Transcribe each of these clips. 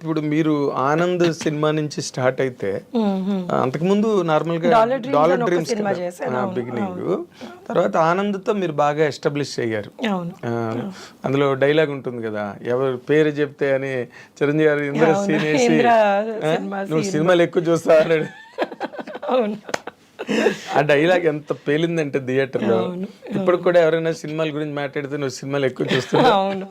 ఇప్పుడు మీరు ఆనంద్ సినిమా నుంచి స్టార్ట్ అయితే అంతకుముందు నార్మల్గా Dollar Dreams dollar dreams beginning తర్వాత ఆనంద్తో మీరు బాగా ఎస్టాబ్లిష్ అయ్యారు. అందులో డైలాగ్ ఉంటుంది కదా ఎవరు పేరు చెప్తే అని చిరంజీవి గారు ఇంద్ర సీన్ వేసి నువ్వు సినిమాలు ఎక్కువ చూస్తావు అన్నాడు ఆ డైలాగ్ ఎంత పేలిందంటే థియేటర్లో. ఇప్పుడు కూడా ఎవరైనా సినిమాల గురించి మాట్లాడితే నువ్వు సినిమాలు ఎక్కువ చూస్తున్నావు అవును.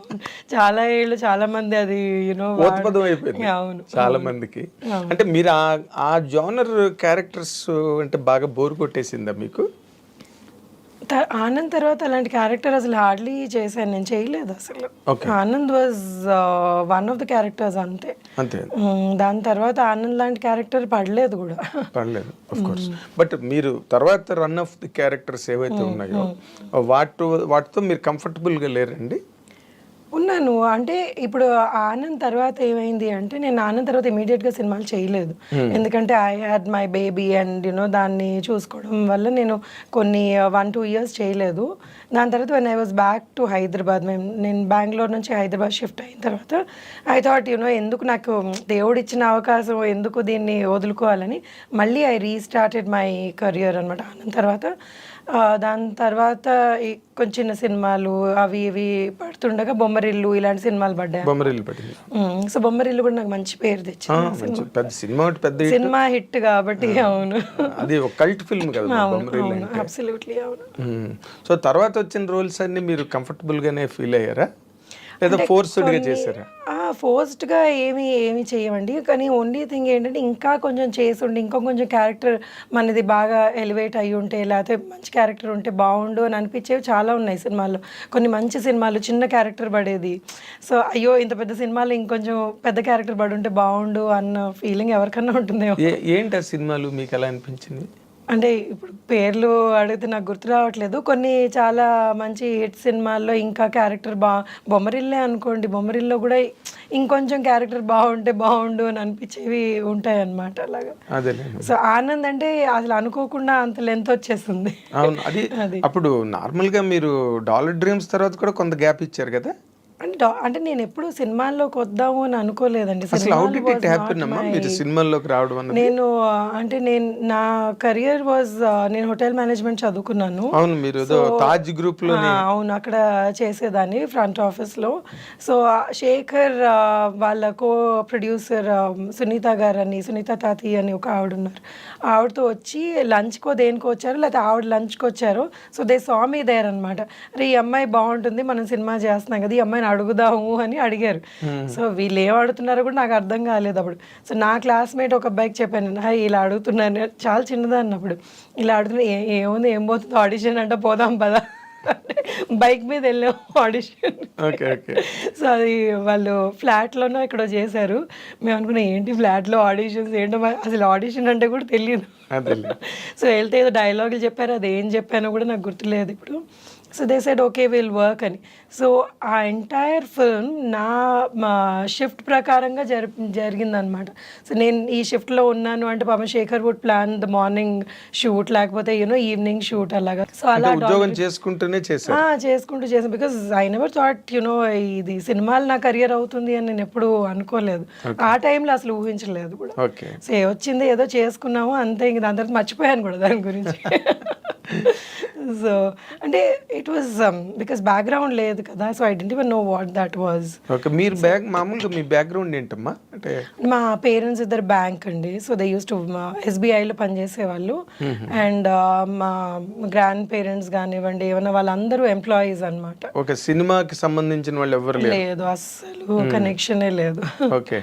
చాలా ఏళ్ళు చాలా మంది అది యూనో ఓతపదం అయిపోయింది. అవును. చాలా మందికి. అంటే మీరు ఆ ఆ జానర్ క్యారెక్టర్స్ అంటే బాగా బోర్ కొట్టేసిందా మీకు? ఆనంద్ తర్వాత అలాంటి క్యారెక్టర్ అసలు హార్డ్లీ చేశాను నేను చేయలేదు అసలు. Anand was one of the characters అంతే. అంతే. దాని తర్వాత ఆనంద్ లాంటి క్యారెక్టర్ పడలేదు కూడా. పర్లేదు ఆఫ్ కోర్స్ బట్ మీరు తర్వాత రన్ ఆఫ్ ది క్యారెక్టర్స్ ఏవైతే ఉన్నాయో వాటి వాటితో మీరు comfortable గా లేరండి? ఉన్నాను. అంటే ఇప్పుడు ఆనంద్ తర్వాత ఏమైంది అంటే నేను ఆనంద్ తర్వాత immediate గా సినిమాలు చేయలేదు. ఎందుకంటే I had my baby and you know దాన్ని చూసుకోవడం వల్ల నేను కొన్ని వన్ టూ ఇయర్స్ చేయలేదు. దాని తర్వాత when I was back to Hyderabad మేము నేను బెంగళూరు నుంచి హైదరాబాద్ షిఫ్ట్ అయిన తర్వాత ఐ థాట్ యునో ఎందుకు నాకు దేవుడు ఇచ్చిన అవకాశం ఎందుకు దీన్ని వదులుకోవాలని మళ్ళీ ఐ రీస్టార్టెడ్ మై కెరియర్ అనమాట ఆనంద్ తర్వాత దాని తర్వాత కొంచెం చిన్న సినిమాలు అవి ఇవి పడుతుండగా బొమ్మరిల్లు ఇలాంటి సినిమాలు పడ్డాయి. బొమ్మరిల్లు మ్మ్. సో బొమ్మరిల్లు కూడా నాకు మంచి పేరు తెచ్చింది పెద్ద సినిమా పెద్ద. సినిమా హిట్ కాబట్టి అవును. అది ఒక కల్ట్ ఫిల్మ్ కదా అబ్సల్యూట్లీ అవును సో తర్వాత వచ్చిన రోల్స్ అన్ని మీరు comfortable గానే ఫీల్ అయ్యారా? లేదా ఫోర్స్డ్గా చేశారా? ఫోర్స్డ్గా ఏమి ఏమి చేయమండి. కానీ ఓన్లీ థింగ్ ఏంటంటే ఇంకా కొంచెం చేసి ఉండి ఇంకా కొంచెం క్యారెక్టర్ మనది బాగా ఎలివేట్ అయ్యి ఉంటే లేకపోతే మంచి క్యారెక్టర్ ఉంటే బాగుండు అని అనిపించేవి చాలా ఉన్నాయి సినిమాల్లో. కొన్ని మంచి సినిమాలు చిన్న క్యారెక్టర్ పడేది. సో అయ్యో ఇంత పెద్ద సినిమాలు ఇంకొంచెం పెద్ద క్యారెక్టర్ పడి ఉంటే బాగుండు అన్న ఫీలింగ్ ఎవరికన్నా ఉంటుందేమో. ఏంటి ఆ సినిమాలు? మీకు ఎలా అనిపించింది? అంటే ఇప్పుడు పేర్లు అడిగితే నాకు గుర్తు రావట్లేదు. కొన్ని చాలా మంచి హిట్ సినిమాల్లో ఇంకా క్యారెక్టర్ బా బొమ్మరిల్లే అనుకోండి. బొమ్మరిల్లో కూడా ఇంకొంచెం క్యారెక్టర్ బాగుంటే బాగుండు అని అనిపించేవి ఉంటాయి అన్నమాట అలాగా సో ఆనంద్ అంటే అసలు అనుకోకుండా అంత లెంత్ వచ్చేస్తుంది. అవును. అది అప్పుడు నార్మల్గా మీరు డాలర్ డ్రీమ్స్ తర్వాత కూడా కొంత గ్యాప్ ఇచ్చారు కదా? అంటే నేను ఎప్పుడు సినిమాల్లోకి వద్దాము అని అనుకోలేదండి. అసలు హౌ సినిమాలు did was it happen not అమ్మా my- మీరు సినిమాల్లోకి రావడం అన్నది? నేను అంటే నేను నా కెరియర్ వాజ్ నేను హోటల్ మేనేజ్మెంట్ చదువుకున్నాను. అవును మీరు ఏదో తాజ్ గ్రూప్లో అవును అక్కడ చేసేదాన్ని ఫ్రంట్ ఆఫీస్లో. సో ఆ, శేఖర్ వాళ్ళ కో ప్రొడ్యూసర్ సునీత గారు అని సునీత తాతి అని ఒక ఆవిడ ఉన్నారు. ఆవిడతో వచ్చి లంచ్కో దేనికో వచ్చారు లేకపోతే ఆవిడ లంచ్కి వచ్చారు సో దే స్వామి దేర్ అనమాట అరే ఈ అమ్మాయి బాగుంటుంది మనం సినిమా చేస్తున్నాం కదా ఈ అమ్మాయిని అడుగుదాము అని అడిగారు. సో వీళ్ళు ఏం అడుగుతున్నారో కూడా నాకు అర్థం కాలేదు అప్పుడు. సో నా క్లాస్మేట్ ఒక అబ్బాయికి చెప్పాను "హాయ్, ఇలా అడుగుతున్నాను. చాలా చిన్నదాన్ని అప్పుడు. ఇలా అడుగుతున్నా "ఏ- ఏముంది ఏం పోతుంది ఆడిషన్ అంటే పోదాం పదా. బైక్ మీద వెళ్ళాం ఆడిషన్. సో అది వాళ్ళు ఫ్లాట్లోనో ఇక్కడ చేశారు. మేము అనుకున్నాం ఏంటి ఫ్లాట్లో ఆడిషన్స్ ఏంటో అసలు ఆడిషన్ అంటే కూడా తెలియదు సో వెళ్తే ఏదో డైలాగులు చెప్పారు అది ఏం చెప్పానో కూడా నాకు గుర్తులేదు ఇప్పుడు. So they side okay will work అని. సో ఆ ఎంటైర్ ఫిల్మ్ నా మా షిఫ్ట్ ప్రకారంగా జరి జరిగిందనమాట. సో నేను ఈ షిఫ్ట్లో ఉన్నాను అంటే పాపం Shekhar would plan the morning shoot లేకపోతే యూనో ఈవినింగ్ షూట్ అలాగా. సో అలా ఉద్యోగం చేసుకుంటూనే చేశారు. ఆ, చేసుకుంటూ చేసాను because I never thought you know ఇది సినిమాలు నా కెరియర్ అవుతుంది అని నేను ఎప్పుడు అనుకోలేదు. ఆ టైంలో అసలు ఊహించలేదు కూడా. సో ఏ వచ్చింది ఏదో చేసుకున్నాము అంతే ఇంక దాని తర్వాత మర్చిపోయాను కూడా దాని గురించి. సో అంటే ఇట్ వాజ్ బికాస్ బ్యాక్గ్రౌండ్ లేదు కదా so I don't even know what that was okay మీరు బ్యాక్ మామూలుగా మీ బ్యాక్గ్రౌండ్ ఏంటమ్మా? అంటే మా పేరెంట్స్ ఇద్దరు బ్యాంక్ అండి సో దే యూస్ టు ఎస్బీఐలో పనిచేసేవాళ్ళు అండ్ మా గ్రాండ్ పేరెంట్స్ కానివ్వండి ఏమైనా వాళ్ళందరూ ఎంప్లాయీస్ అన్నమాట. ఒక సినిమాకి సంబంధించిన వాళ్ళు ఎవరు లేదు అస్సలు కనెక్షనే లేదు. ఓకే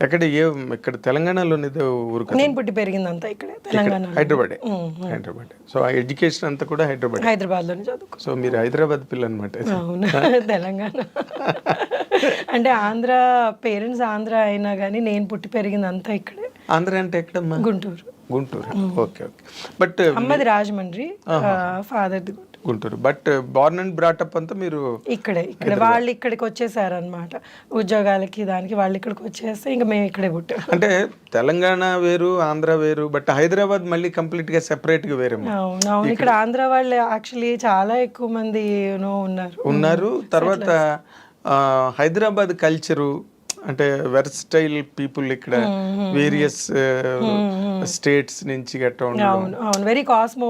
ఎక్కడ ఏ ఇక్కడ తెలంగాణలోనిదే ఊరు నేను పుట్టి పెరిగిందంతా ఇక్కడే తెలంగాణ హైదరాబాద్. హైదరాబాద్. సో ఆ ఎడ్యుకేషన్ అంతా కూడా హైదరాబాద్. హైదరాబాద్లోనే చదువుకో సో మీరు హైదరాబాద్ పిల్ల అనమాట అవును తెలంగాణ. అంటే ఆంధ్ర పేరెంట్స్ ఆంధ్ర అయినా కానీ నేను పుట్టి పెరిగిందంతా ఇక్కడే. ఆంధ్ర అంటే ఎక్కడమ్మా? Guntur. Guntur. Okay okay. But అమ్మది Rajahmundry ఫాదర్ది Guntur but born and brought up అంతా మీరు ఇక్కడే ఇక్కడ వాళ్ళు ఇక్కడికి వచ్చేసారనమాట ఉద్యోగాలకి దానికి వాళ్ళు ఇక్కడికి వచ్చేస్తే ఇంకా మేము ఇక్కడే పుట్టాం. అంటే తెలంగాణ వేరు ఆంధ్ర వేరు బట్ హైదరాబాద్ మళ్ళీ కంప్లీట్గా సెపరేట్గా వేరేమో. అవును ఇక్కడ ఆంధ్ర వాళ్ళు యాక్చువల్లీ చాలా ఎక్కువ మంది ఉన్నారు. ఉన్నారు. తర్వాత హైదరాబాద్ కల్చరు అంటే వెర్స్టైల్ పీపుల్ ఇక్కడ వేరియస్ స్టేట్స్ నుంచి గట్రా ఉండడం అవును అవును. వెరీ కాస్మో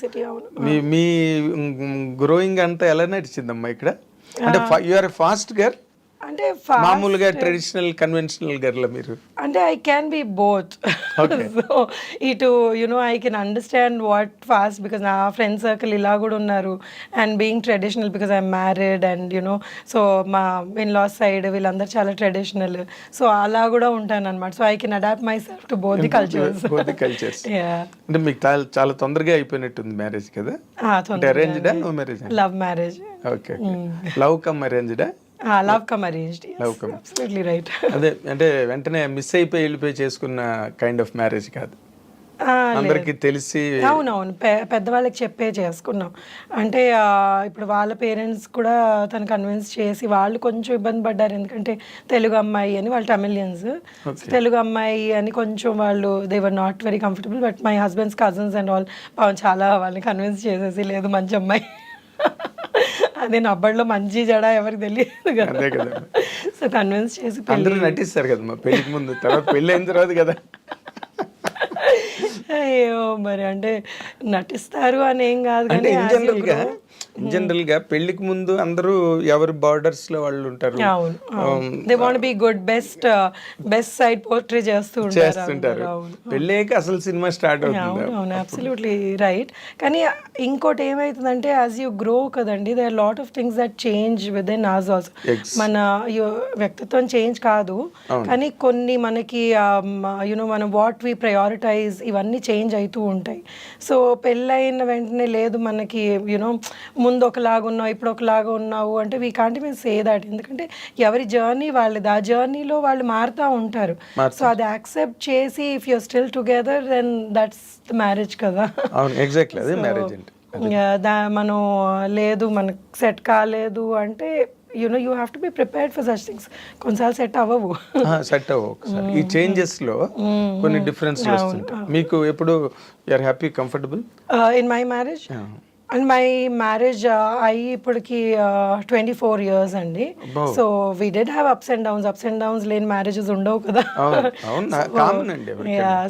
సిటీ అవును. మీ మీ గ్రోయింగ్ అంతా ఎలా నడిచిందమ్మా ఇక్కడ? అంటే ఆర్ ఫాస్ట్ గర్ అంటే మామూలుగా ట్రెడిషనల్ కన్వెన్షనల్ గర్ల మీరు? అంటే I can be both so ఇటు you know I can understand what fast because నా ఫ్రెండ్ సర్కిల్ ఇలా కూడా ఉన్నారు. And being traditional because I'm married and you know so మా ఇన్ లాస్ సైడ్ వీళ్ళందరూ చాలా ట్రెడిషనల్ సో అలా కూడా ఉంటాను అనమాట so I can adapt myself to both the cultures both cultures yeah అంటే మీకు చాలా తొందరగా అయిపోయినట్టుంది మ్యారేజ్ కదా? అరేంజ్డా no marriage love marriage okay love come అరేంజ్డా love come arranged Love come. Absolutely right అదే అంటే వెంటనే మిస్ అయిపోయి వెళ్ళిపోయి చేసుకున్న కైండ్ ఆఫ్ మ్యారేజ్ కాదు. అందరికి తెలిసి అవునవును. పెద్దవాళ్ళకి చెప్పే చేసుకున్నాం. అంటే ఇప్పుడు వాళ్ళ పేరెంట్స్ కూడా తను కన్విన్స్ చేసి వాళ్ళు కొంచెం ఇబ్బంది పడ్డారు. ఎందుకంటే తెలుగు అమ్మాయి అని వాళ్ళు తమిళియన్స్. తెలుగు అమ్మాయి అని కొంచెం వాళ్ళు they were not very comfortable but my husband's cousins and all చాలా వాళ్ళని కన్విన్స్ చేసేసి లేదు మంచి అమ్మాయి. అదే నబ్బడిలో మంచి జడ ఎవరికి తెలియదు కదా. అదే కదా. సో కన్విన్స్ చేసి పెళ్ళి అందరూ నటిస్తారు కదా మా పెళ్ళికి ముందు తర్వాత పెళ్ళి అయిన తర్వాత కదా. అయ్యో మరి అంటే నటిస్తారు అని ఏం కాదు అంటే కానీ ఇన్ as you జనరల్గా grow- ఇన్ జనరల్గా పెళ్ళికి ముందు అందరూ ఎవరి బార్డర్స్లో వాళ్ళు ఉంటారు. They want be good best best side portray చేస్తూ ఉంటారు చేస్తుంటారు. పెళ్ళయ్యాక అసలు సినిమా స్టార్ట్ అవుతుంది. అవును అబ్సల్యూట్లీ రైట్ కానీ ఇంకోటి ఏమవుతుందంటే యాజ్ యూ గ్రో కదండి they are lot of things that change within Naaz also. మన వ్యక్తిత్వం చేంజ్ కాదు. కానీ కొన్ని మనకి యూనో మనం వాట్ వి ప్రయారిటైజ్ ఇవన్నీ చేంజ్ అవుతూ ఉంటాయి. సో పెళ్ళైన వెంటనే లేదు మనకి యూనో ముందు ఒకలాగా ఉన్నావు ఇప్పుడు ఒకలాగా ఉన్నావు అంటే we can't mean say that ఎందుకంటే ఎవరి జర్నీ వాళ్ళది ఆ జర్నీలో వాళ్ళు మారుతూ ఉంటారు. సో అది యాక్సెప్ట్ చేసి if you're still together then that's the marriage కదా. అవును ఎగ్జాక్ట్లీ అదే మ్యారేజ్ అంటే. దా మనం లేదు మనకు సెట్ కాలేదు అంటే you know you have to be prepared for such things కొన్నిసార్లు సెట్ అవ్వవు. సెట్ అవ్వ ఒకసారి. ఈ చేంజెస్లో కొన్ని డిఫరెన్స్ మీకు ఎప్పుడు you're happy comfortable in my marriage and my marriage అయ్యి ఇప్పటికి ట్వంటీ ఫోర్ ఇయర్స్ అండి. So we did have ups and downs ups and downs లేని మ్యారేజెస్ ఉండవు కదా.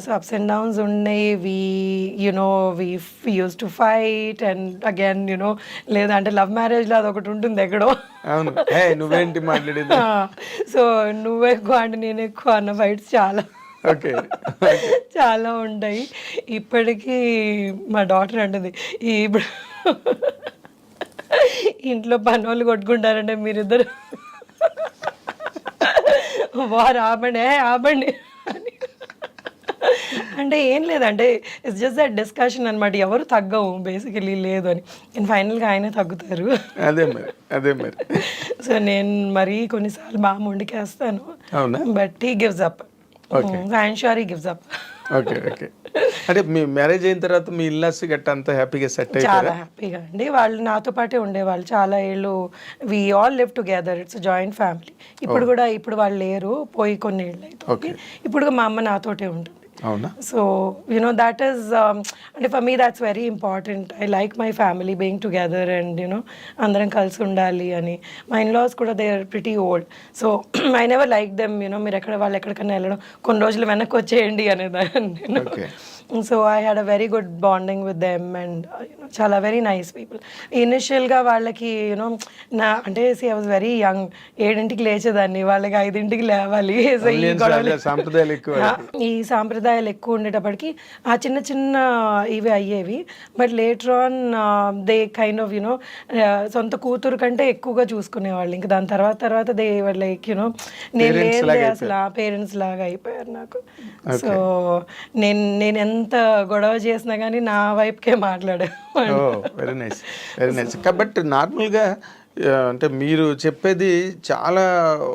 సో అప్స్ అండ్ డౌన్స్ ఉన్నాయి. We you know we use to fight and again you know లేదంటే love మ్యారేజ్లో అదొకటి ఉంటుంది ఎక్కడో. నువ్వేంటి మాట్లాడేది? సో నువ్వు ఎక్కువ అంటే నేను ఎక్కువ అన్న ఫైట్స్ చాలా. ఓకే. చాలా ఉంటాయి. ఇప్పటికీ మా డాటర్ అంటుంది ఈ ఇప్పుడు ఇంట్లో పని వాళ్ళు కొట్టుకుంటారంటే మీరిద్దరు. వారు ఆపండి ఆపండి. అంటే ఏం లేదంటే ఇట్స్ జస్ట్ దట్ డిస్కషన్ అనమాట ఎవరు తగ్గవు బేసికలీ లేదు అని. నేను ఫైనల్గా ఆయనే తగ్గుతారు. అదే మరి అదే మరి. సో నేను మరీ కొన్నిసార్లు బాగా మొండికేస్తాను but he gives up I'm sure he gives up okay okay. అంటే మీ మ్యారేజ్ అయిన తర్వాత మీ ఇల్లాస్ గట్ట అంతా హ్యాపీగా సెట్ చాలా హ్యాపీగా అండి. వాళ్ళు నాతో పాటే ఉండేవాళ్ళు. చాలా ఏళ్ళు we all live together it's joint family ఇప్పుడు కూడా ఇప్పుడు వాళ్ళు లేరు. పోయి కొన్ని ఏళ్ళు అవుతుంది ఇప్పుడు మా అమ్మ నాతోటే ఉంటుంది. So you know that is అంటే for me that's very important I like my family being together and you know అందరం కలిసి ఉండాలి అని. మా ఇన్లాస్ కూడా they are pretty old so I never like them you know మీరు ఎక్కడ వాళ్ళు ఎక్కడికైనా వెళ్ళడం కొన్ని రోజులు వెనక్కి వచ్చేయండి అనేదాన్ని. So I had a very good bonding with them and చాలా వెరీ నైస్ పీపుల్ ఇనిషియల్గా వాళ్ళకి యూనో నా అంటే see I was very young ఏడింటికి లేచేదాన్ని. వాళ్ళకి ఐదింటికి లేవాలి. ఈ సాంప్రదాయాలు ఎక్కువ ఉండేటప్పటికి ఆ చిన్న చిన్న ఇవి అయ్యేవి. But later on they kind of you know సొంత కూతురు కంటే ఎక్కువగా చూసుకునేవాళ్ళు. ఇంకా దాని తర్వాత తర్వాత దే లైక్ యునో నేను లేదు అసలు పేరెంట్స్ లాగా అయిపోయారు నాకు. సో నేను నేను ఎంత గొడవ చేసినా కానీ నా వైపుకే మాట్లాడే oh very nice very nice కాబట్టి నార్మల్గా అంటే మీరు చెప్పేది చాలా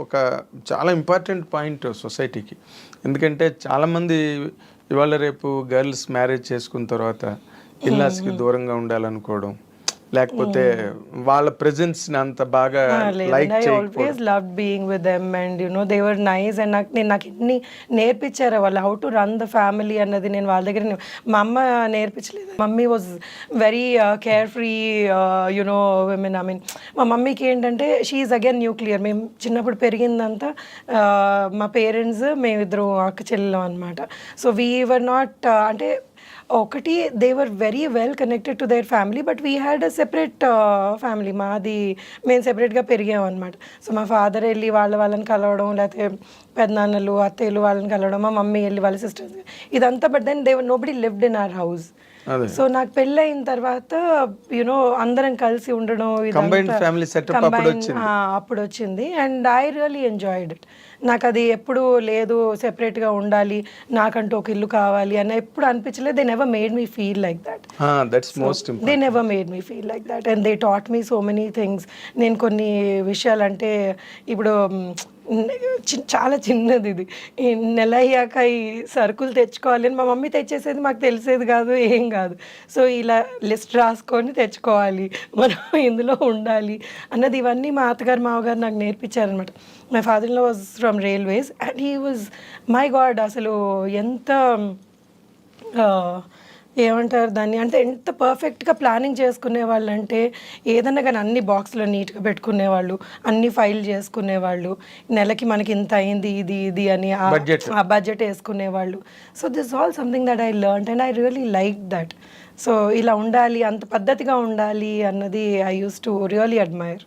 ఒక చాలా ఇంపార్టెంట్ పాయింట్ సొసైటీకి. ఎందుకంటే చాలామంది ఇవాళ రేపు గర్ల్స్ మ్యారేజ్ చేసుకున్న తర్వాత ఇల్లాస్కి దూరంగా ఉండాలనుకోవడం లేకపోతే వాళ్ళ ప్రెజెన్స్ అంత బాగా like always love being with them and you know they were nice and నాకు నేను నాకు ఎన్ని నేర్పించారు వాళ్ళు how to run the family అన్నది నేను వాళ్ళ దగ్గర మా అమ్మ నేర్పించలేదు. Mummy was very carefree you know women I mean మా మమ్మీకి ఏంటంటే షీఈ్ అగైన్ న్యూక్లియర్ మేము చిన్నప్పుడు పెరిగిందంతా uh, మా పేరెంట్స్ మేమిద్దరు అక్క చెల్లెలం అనమాట సో వీ వర్ నాట్ అంటే ఒకటి they were very well connected to their family but we had a separate family మాది మేము సెపరేట్గా పెరిగాం అనమాట సో మా ఫాదర్ వెళ్ళి వాళ్ళ వాళ్ళని కలవడం లేకపోతే పెద్దనాన్నలు అత్తయ్యలు వాళ్ళని కలవడం మా మమ్మీ వెళ్ళి వాళ్ళ సిస్టర్స్ ఇదంతా but then they nobody lived in our house so నాకు పెళ్ళి అయిన తర్వాత యునో అందరం కలిసి ఉండడం అప్పుడు వచ్చింది and I really enjoyed it నాకు అది ఎప్పుడు లేదు సెపరేట్గా ఉండాలి నాకంటూ ఒక ఇల్లు కావాలి అని ఎప్పుడు అనిపించలేదు. They never made me feel like that that's most they never made me feel like that and they taught me so many things నేను కొన్ని విషయాలు అంటే ఇప్పుడు చాలా చిన్నది ఇది. నెల అయ్యాక ఈ సరుకులు తెచ్చుకోవాలి అని మా మమ్మీ తెచ్చేసేది మాకు తెలిసేది కాదు ఏం కాదు. సో ఇలా లిస్ట్ రాసుకొని తెచ్చుకోవాలి మనం ఇందులో ఉండాలి అన్నది ఇవన్నీ మా అత్తగారు మామగారు నాకు నేర్పించారనమాట my father in law was from railways and he was my god అసలు ఎంత ఏమంటారు దాన్ని? అంటే ఎంత పర్ఫెక్ట్గా ప్లానింగ్ చేసుకునే వాళ్ళు అంటే ఏదన్నా కానీ అన్ని బాక్స్లో నీట్గా పెట్టుకునేవాళ్ళు అన్ని ఫైల్ చేసుకునేవాళ్ళు నెలకి మనకి ఇంత అయింది ఇది ఇది అని. ఆ budget వేసుకునేవాళ్ళు. So this all something that I learn and I really like that so ఇలా ఉండాలి అంత పద్ధతిగా ఉండాలి అన్నది I use to really admire